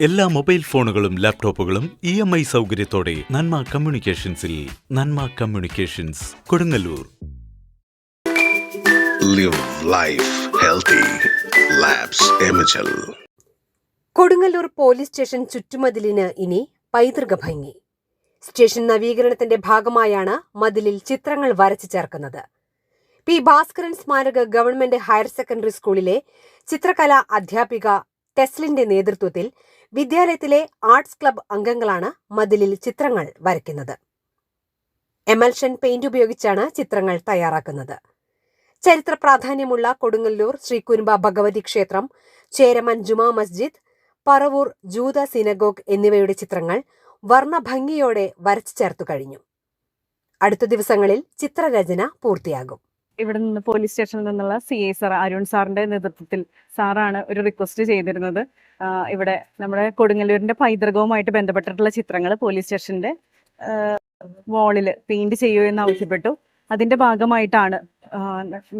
എല്ലാ മൊബൈൽ ഫോണുകളും ലാപ്ടോപ്പുകളും ഇ എം ഐ സൗകര്യത്തോടെ നന്മ കമ്മ്യൂണിക്കേഷൻസിൽ Nanma communications Kodungallur. Live life healthy. Kodungallur police station ചുറ്റുമതിലിന് ഇനി പൈതൃക ഭംഗി. സ്റ്റേഷൻ നവീകരണത്തിന്റെ ഭാഗമായാണ് മതിലിൽ ചിത്രങ്ങൾ വരച്ചു ചേർക്കുന്നത്. പി ഭാസ്കരൻ സ്മാരക ഗവൺമെന്റ് ഹയർ സെക്കൻഡറി സ്കൂളിലെ ചിത്രകലാ അധ്യാപിക ടെസ്ലിന്റെ നേതൃത്വത്തിൽ വിദ്യാലയത്തിലെ ആർട്സ് ക്ലബ് അംഗങ്ങളാണ് മതിലിൽ ചിത്രങ്ങൾ വരയ്ക്കുന്നത്. എമൽഷൻ പെയിന്റ് ഉപയോഗിച്ചാണ് ചിത്രങ്ങൾ തയ്യാറാക്കുന്നത്. ചരിത്ര പ്രാധാന്യമുള്ള കൊടുങ്ങല്ലൂർ ശ്രീകുരുമ്പ ഭഗവതി ക്ഷേത്രം ചേരമൻ ജുമാ മസ്ജിദ് പറവൂർ ജൂത സിനഗോഗ് എന്നിവയുടെ ചിത്രങ്ങൾ വർണഭംഗിയോടെ വരച്ചു ചേർത്തു കഴിഞ്ഞു. അടുത്ത ദിവസങ്ങളിൽ ചിത്രരചന പൂർത്തിയാകും. ഇവിടെ നിന്ന് പോലീസ് സ്റ്റേഷനിൽ നിന്നുള്ള സി ഐ സാർ അരുൺ സാറിന്റെ നേതൃത്വത്തിൽ സാറാണ് ഒരു റിക്വസ്റ്റ് ചെയ്തിരുന്നത്. ഇവിടെ നമ്മുടെ കൊടുങ്ങല്ലൂരിന്റെ പൈതൃകവുമായിട്ട് ബന്ധപ്പെട്ടിട്ടുള്ള ചിത്രങ്ങൾ പോലീസ് സ്റ്റേഷന്റെ വാളിൽ പെയിന്റ് ചെയ്യൂ എന്ന് ആവശ്യപ്പെട്ടു. അതിന്റെ ഭാഗമായിട്ടാണ്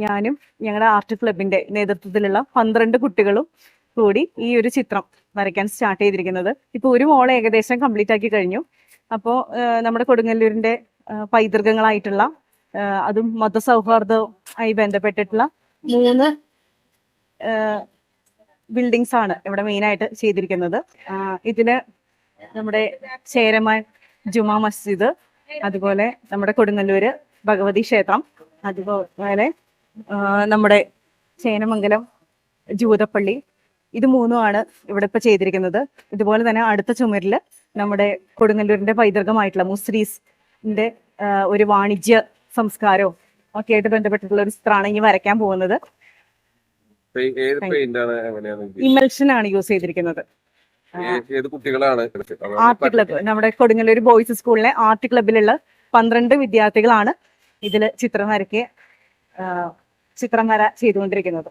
ഞാനും ഞങ്ങളുടെ ആർട്ട് ക്ലബിന്റെ നേതൃത്വത്തിലുള്ള പന്ത്രണ്ട് കുട്ടികളും കൂടി ഈ ഒരു ചിത്രം വരയ്ക്കാൻ സ്റ്റാർട്ട് ചെയ്തിരിക്കുന്നത്. ഇപ്പൊ ഒരു വോൾ ഏകദേശം കംപ്ലീറ്റ് ആക്കി കഴിഞ്ഞു. അപ്പോൾ നമ്മുടെ കൊടുങ്ങല്ലൂരിന്റെ പൈതൃകങ്ങളായിട്ടുള്ള അതും മതസൗഹാർദ്ദവും ആയി ബന്ധപ്പെട്ടിട്ടുള്ള മൂന്ന് ബിൽഡിങ്സ് ആണ് ഇവിടെ മെയിൻ ആയിട്ട് ചെയ്തിരിക്കുന്നത്. ഇതിന് നമ്മുടെ ചേരമാൻ ജുമാ മസ്ജിദ് അതുപോലെ നമ്മുടെ കൊടുങ്ങല്ലൂര് ഭഗവതി ക്ഷേത്രം അതുപോലെ നമ്മുടെ ചേനമംഗലം ജൂതപ്പള്ളി ഇത് മൂന്നുമാണ് ഇവിടെ ഇപ്പൊ ചെയ്തിരിക്കുന്നത്. ഇതുപോലെ തന്നെ അടുത്ത ചുമരിൽ നമ്മുടെ കൊടുങ്ങല്ലൂരിന്റെ പൈതൃകമായിട്ടുള്ള മുസ്രീസിന്റെ ആ, ഒരു വാണിജ്യ സംസ്കാരവും ഒക്കെ ആയിട്ട് ബന്ധപ്പെട്ടിട്ടുള്ള ഒരു ചിത്രമാണ് ഇനി വരയ്ക്കാൻ പോകുന്നത്? ഇമൽഷൻ ആണ് യൂസ് ചെയ്തിരിക്കുന്നത്. ആർട്ട് ക്ലബ് നമ്മുടെ കൊടുങ്ങല്ലൂർ ബോയ്സ് സ്കൂളിലെ ആർട്ട് ക്ലബ്ബിലുള്ള പന്ത്രണ്ട് വിദ്യാർത്ഥികളാണ് ഇതിൽ ചിത്രം വരയ്ക്ക് ചിത്രം വര ചെയ്തുകൊണ്ടിരിക്കുന്നത്.